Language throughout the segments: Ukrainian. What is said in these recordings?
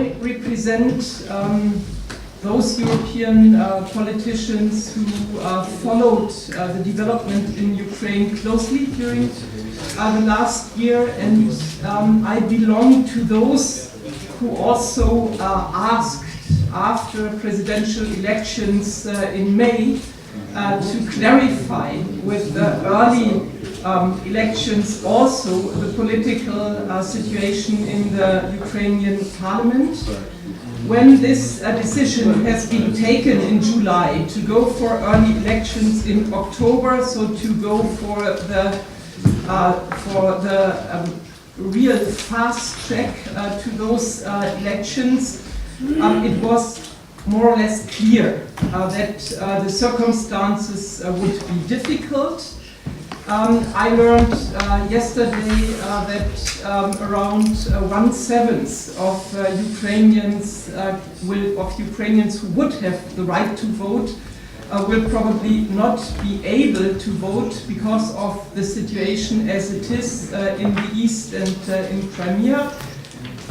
I represent um, those European uh, politicians who uh, followed uh, the development in Ukraine closely during uh, the last year, and um, I belong to those who also uh, asked after presidential elections uh, in May to clarify with the early um, elections also the political uh, situation in the Ukrainian parliament. When this uh, decision has been taken in July to go for early elections in October, so to go for the uh, for the um, real fast track uh, to those uh, elections, um, it was more or less clear uh, that the circumstances would be difficult. Um, I learned uh, yesterday uh, that um, around uh, one seventh of uh, Ukrainians uh, will, of Ukrainians who would have the right to vote uh, will probably not be able to vote because of the situation as it is in the east and in Crimea.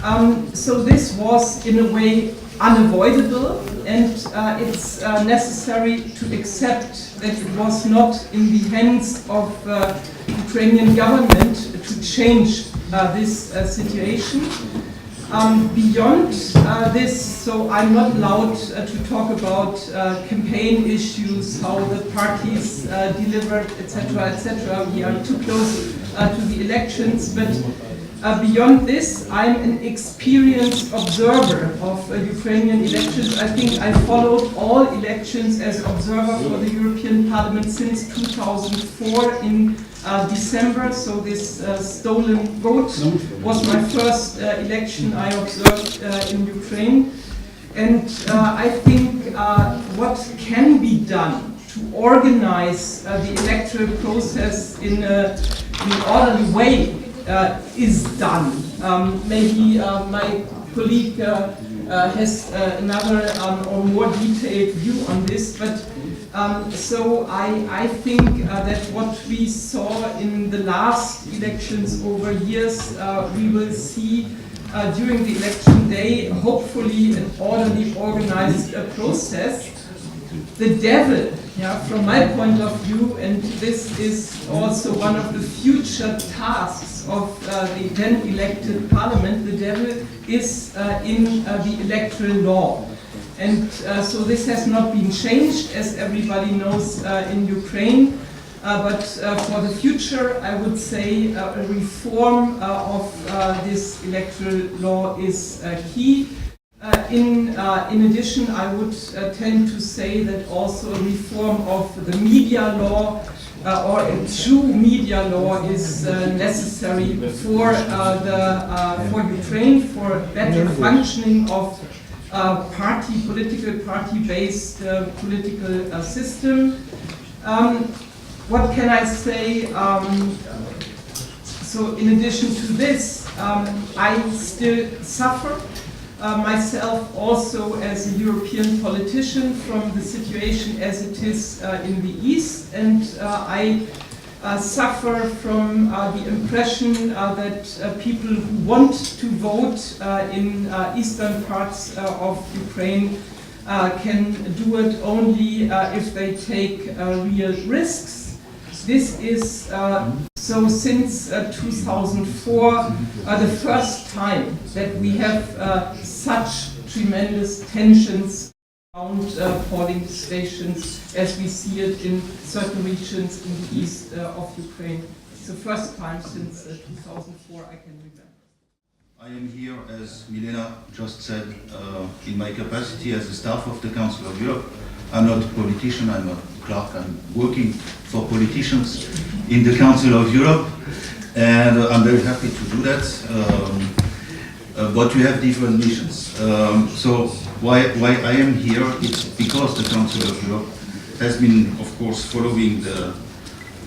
Um, so this was in a way unavoidable and uh, it's uh, necessary to accept that it was not in the hands of uh, Ukrainian government to change uh, this uh, situation. Um, beyond uh, this, so I'm not allowed to talk about campaign issues, how the parties delivered, etc., etc. We are too close to the elections, but uh, beyond this, I'm an experienced observer of uh, Ukrainian elections. I think I followed all elections as observer for the European Parliament since 2004 in uh, December. So this uh, stolen vote was my first uh, election I observed uh, in Ukraine. And I think what can be done to organize the electoral process in, an orderly way is done. Um, maybe uh, my colleague uh, uh, has uh, another um, or more detailed view on this, but um, so I, I think uh, that what we saw in the last elections over years, uh, we will see uh, during the election day, hopefully an orderly organized uh, process the devil, yeah, from my point of view, and this is also one of the future tasks of uh, the then elected parliament, the devil is uh, in uh, the electoral law. And uh, so this has not been changed, as everybody knows, uh, in Ukraine. Uh, but for the future, I would say a reform of this electoral law is key. Uh, in, uh, in addition, I would uh, tend to say that also reform of the media law uh, or a true media law is uh, necessary for uh, the for Ukraine for better functioning of party political party based political system. Um, what can I say? Um, so in addition to this, um, I still suffer uh, myself also as a European politician from the situation as it is uh, in the East, and uh, I uh, suffer from uh, the impression uh, that people who want to vote in eastern parts of Ukraine can do it only if they take real risks. This is so since uh, 2004, uh, the first time that we have uh, such tremendous tensions around uh, polling stations as we see it in certain regions in the east uh, of Ukraine. It's the first time since uh, 2004 I can remember. I am here, as Milena just said, in my capacity as a staff of the Council of Europe. I'm not a politician, I'm a I'm working for politicians in the Council of Europe, and I'm very happy to do that. Um, uh, but we have different missions. Um, so why, why I am here, it's because the Council of Europe has been, of course, following the,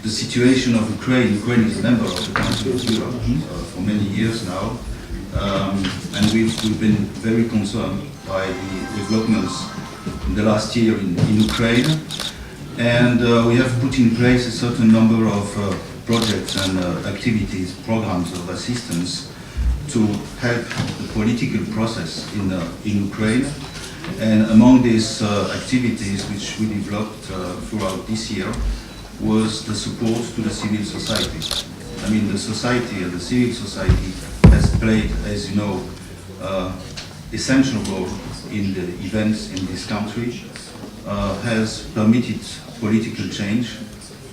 the situation of Ukraine. Ukraine is a member of the Council of Europe uh, for many years now. Um, and we've, we've been very concerned by the developments in the last year in, in Ukraine. And uh, we have put in place a certain number of uh, projects and uh, activities, programs of assistance to help the political process in, uh, in Ukraine. And among these uh, activities which we developed uh, throughout this year was the support to the civil society. I mean, the society and the civil society has played, as you know, essential role in the events in this country, uh, has permitted political change.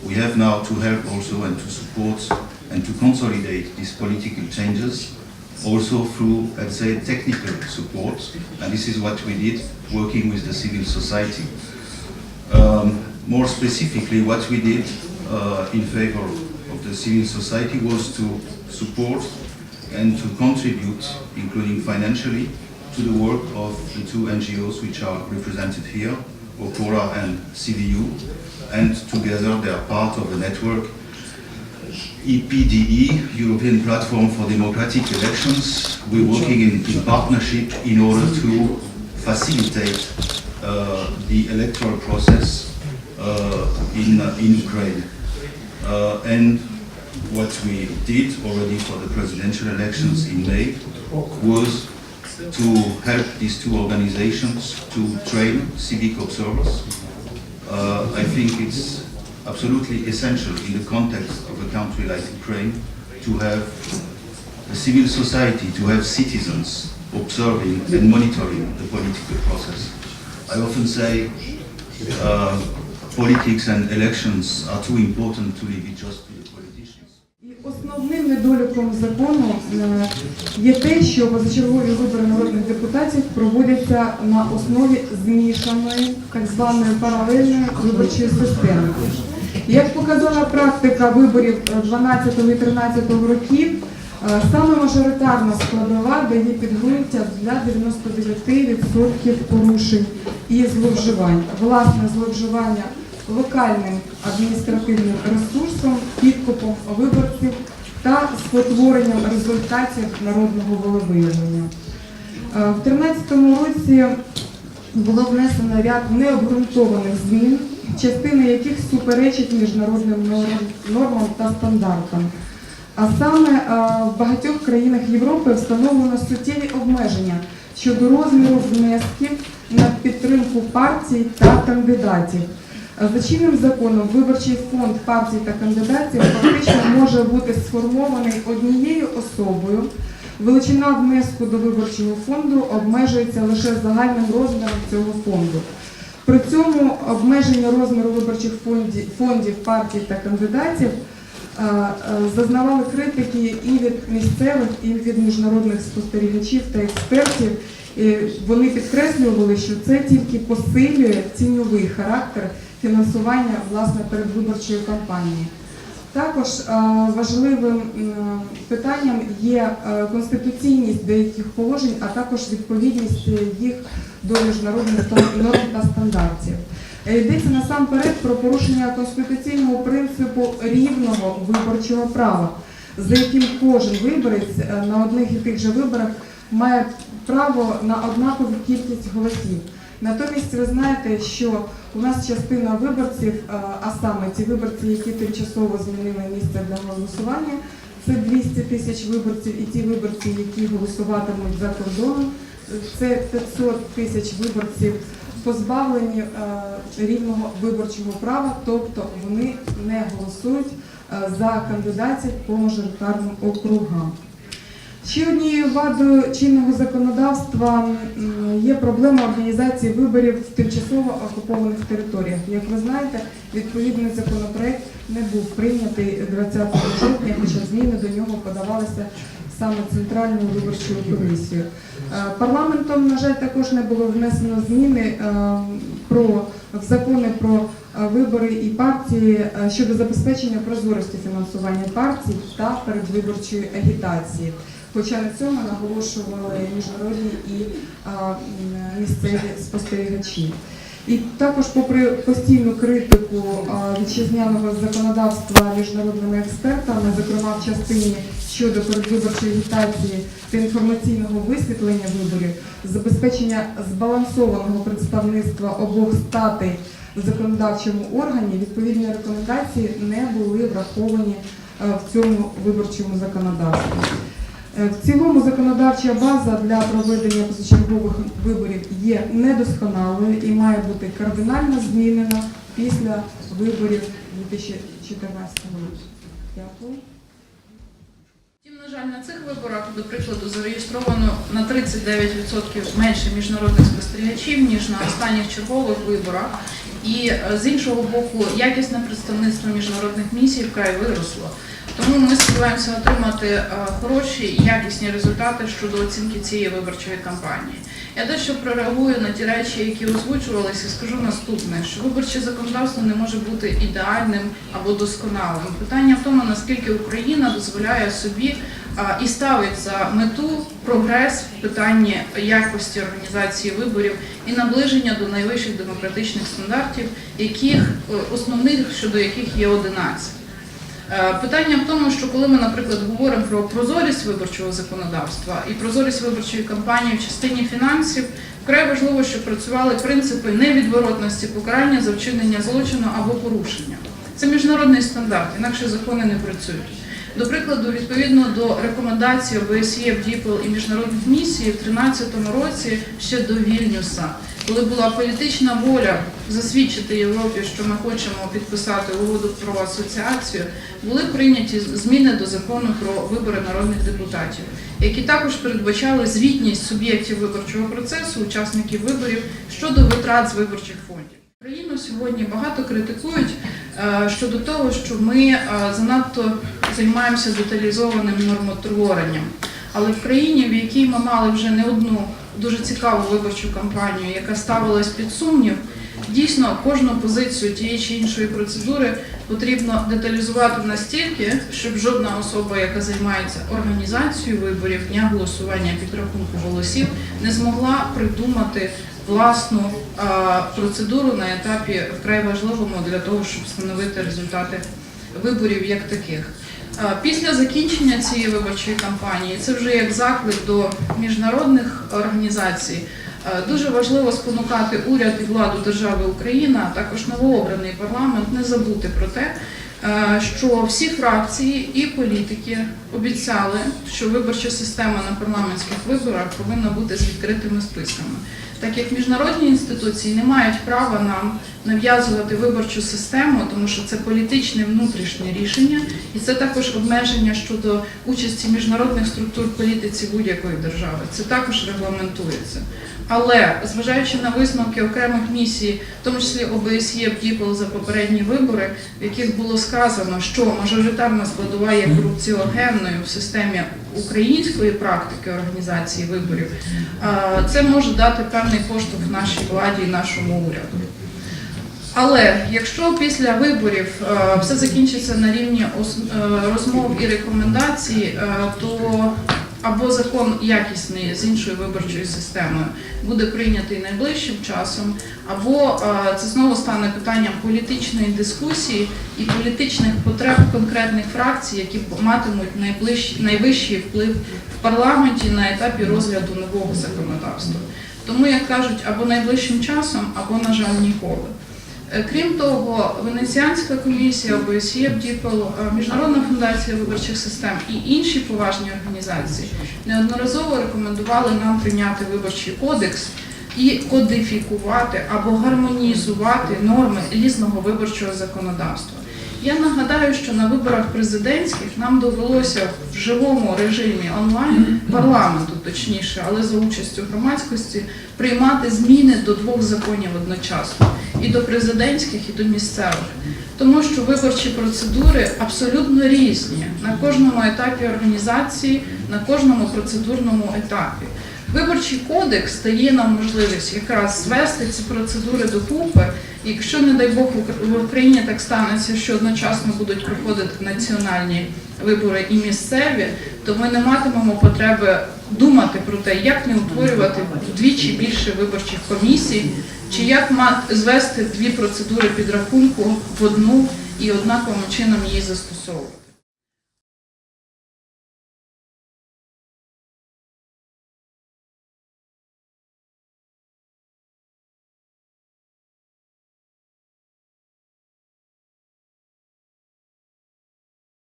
We have now to help also and to support and to consolidate these political changes, also through, let's say, technical support. And this is what we did, working with the civil society. Um, more specifically, what we did uh, in favor of the civil society was to support and to contribute, including financially, to the work of the two NGOs which are represented here, Okora and CVU, and together they are part of the network EPDE, European Platform for Democratic Elections. We're working in, in partnership in order to facilitate uh, the electoral process uh, in, uh, in Ukraine. Uh, and what we did already for the presidential elections in May was to help these two organizations to train civic observers. Uh, I think it's absolutely essential in the context of a country like Ukraine to have a civil society, to have citizens observing and monitoring the political process. I often say uh, politics and elections are too important to leave it just недоліком закону е, є те, що позачергові вибори народних депутатів проводяться на основі змішаної, так званої паралельної виборчої системи. Як показала практика виборів е, 12 і 13 років, е, саме мажоритарна складова дає підґрунтя для 99% порушень і зловживань. Власне зловживання локальним адміністративним ресурсом, підкупом виборців та спотворенням результатів народного волевиявлення. Е, В 2013 році було внесено ряд необґрунтованих змін, частина яких суперечить міжнародним нормам та стандартам. А саме е, в багатьох країнах Європи встановлено суттєві обмеження щодо розміру внесків на підтримку партій та кандидатів. Е, За чинним законом виборчий фонд партій та кандидатів фактично може бути сформований однією особою. Величина внеску до виборчого фонду обмежується лише загальним розміром цього фонду. При цьому обмеження розміру виборчих фондів, фондів партій та кандидатів е, е, зазнавали критики і від місцевих, і від міжнародних спостерігачів та експертів. Вони підкреслювали, що це тільки посилює тіньовий характер фінансування власне передвиборчої кампанії. Також е, важливим питанням є е, конституційність деяких положень, а також відповідність їх до міжнародних норм та стандартів. Е, Йдеться насамперед про порушення конституційного принципу рівного виборчого права, за яким кожен виборець на одних і тих же виборах має право на однакову кількість голосів. Натомість ви знаєте, що у нас частина виборців, е, а саме ті виборці, які тимчасово змінили місце для голосування, це 200 тисяч виборців, і ті виборці, які голосуватимуть за кордоном, це 500 тисяч виборців, позбавлені е, рівного виборчого права, тобто вони не голосують е, за кандидатів по мажоритарним округам. Ще однією вадою чинного законодавства є проблема організації виборів в тимчасово окупованих територіях. Як ви знаєте, відповідний законопроект не був прийнятий 20 жовтня, хоча зміни до нього подавалися саме Центральною виборчою комісією. Е, Парламентом, на жаль, також не було внесено зміни е, про в закони про е, вибори і партії щодо забезпечення прозорості фінансування партій та передвиборчої агітації. Хоча на цьому наголошували міжнародні і місцеві спостерігачі. І також, попри постійну критику вітчизняного законодавства міжнародними експертами, зокрема в частині щодо передвиборчої агітації та інформаційного висвітлення виборів, забезпечення збалансованого представництва обох статей в законодавчому органі, відповідні рекомендації не були враховані в цьому виборчому законодавстві. Е, В цілому законодавча база для проведення позачергових виборів є недосконалою і має бути кардинально змінена після виборів 2014 року. Дякую. Втім, на жаль, на цих виборах, до прикладу, зареєстровано на 39% менше міжнародних спостерігачів, ніж на останніх чергових виборах. І е, з іншого боку, якісне представництво міжнародних місій вкрай виросло. Тому ми сподіваємося отримати е, хороші якісні результати щодо оцінки цієї виборчої кампанії. Я дещо прореагую на ті речі, які озвучувалися, і скажу наступне: що виборче законодавство не може бути ідеальним або досконалим. Питання в тому, наскільки Україна дозволяє собі і ставить за мету прогрес в питанні якості організації виборів і наближення до найвищих демократичних стандартів, яких е, основних щодо яких є 11. Е, Питання в тому, що коли ми, наприклад, говоримо про прозорість виборчого законодавства і прозорість виборчої кампанії в частині фінансів, вкрай важливо, щоб працювали принципи невідворотності покарання за вчинення злочину або порушення. Це міжнародний стандарт, інакше закони не працюють. До прикладу, відповідно до рекомендацій ОБСЄ, БДІПЛ і міжнародних місій, в 2013 році ще до Вільнюса, коли була політична воля засвідчити Європі, що ми хочемо підписати угоду про асоціацію, були прийняті зміни до закону про вибори народних депутатів, які також передбачали звітність суб'єктів виборчого процесу, учасників виборів щодо витрат з виборчих фондів. Україну сьогодні багато критикують е, щодо того, що ми е, занадто займаємося деталізованим нормотворенням. Але в країні, в якій ми мали вже не одну дуже цікаву виборчу кампанію, яка ставилась під сумнів, дійсно кожну позицію тієї чи іншої процедури потрібно деталізувати настільки, щоб жодна особа, яка займається організацією виборів, дня голосування, підрахунку голосів, не змогла придумати власну а, процедуру на етапі вкрай важливому для того, щоб встановити результати виборів як таких. Після закінчення цієї виборчої кампанії це вже як заклик до міжнародних організацій. Дуже важливо спонукати уряд і владу держави Україна, а також новообраний парламент, не забути про те, що всі фракції і політики обіцяли, що виборча система на парламентських виборах повинна бути з відкритими списками. Так як міжнародні інституції не мають права нам нав'язувати виборчу систему, тому що це політичне внутрішнє рішення, і це також обмеження щодо участі міжнародних структур політиці будь-якої держави. Це також регламентується. Але зважаючи на висновки окремих місій, в тому числі ОБСЄ БДІПЛ за попередні вибори, в яких було сказано, що мажоритарна складова є корупціогенною в системі української практики організації виборів, це може дати певний поштовх нашій владі і нашому уряду. Але якщо після виборів все закінчиться на рівні е, розмов і рекомендацій, е, то або закон якісний з іншою виборчою системою буде прийнятий найближчим часом, або е, це знову стане питанням політичної дискусії і політичних потреб конкретних фракцій, які матимуть найближчий, найвищий вплив в парламенті на етапі розгляду нового законодавства. Тому, як кажуть, або найближчим часом, або, на жаль, ніколи. Е, Крім того, Венеціанська комісія, ОБСЄ, БДІПЛ, е, Міжнародна фундація виборчих систем і інші поважні організації неодноразово рекомендували нам прийняти виборчий кодекс і кодифікувати або гармонізувати норми різного виборчого законодавства. Я нагадаю, що на виборах президентських нам довелося в живому режимі онлайн парламенту, точніше, але за участю громадськості, приймати зміни до двох законів одночасно і до президентських, і до місцевих. Тому що виборчі процедури абсолютно різні на кожному етапі організації, на кожному процедурному етапі. Виборчий кодекс дає нам можливість якраз звести ці процедури докупи. Якщо, не дай Бог, в Україні так станеться, що одночасно будуть проходити національні вибори і місцеві, то ми не матимемо потреби думати про те, як не утворювати вдвічі більше виборчих комісій, чи як звести дві процедури підрахунку в одну і однаковим чином її застосовувати.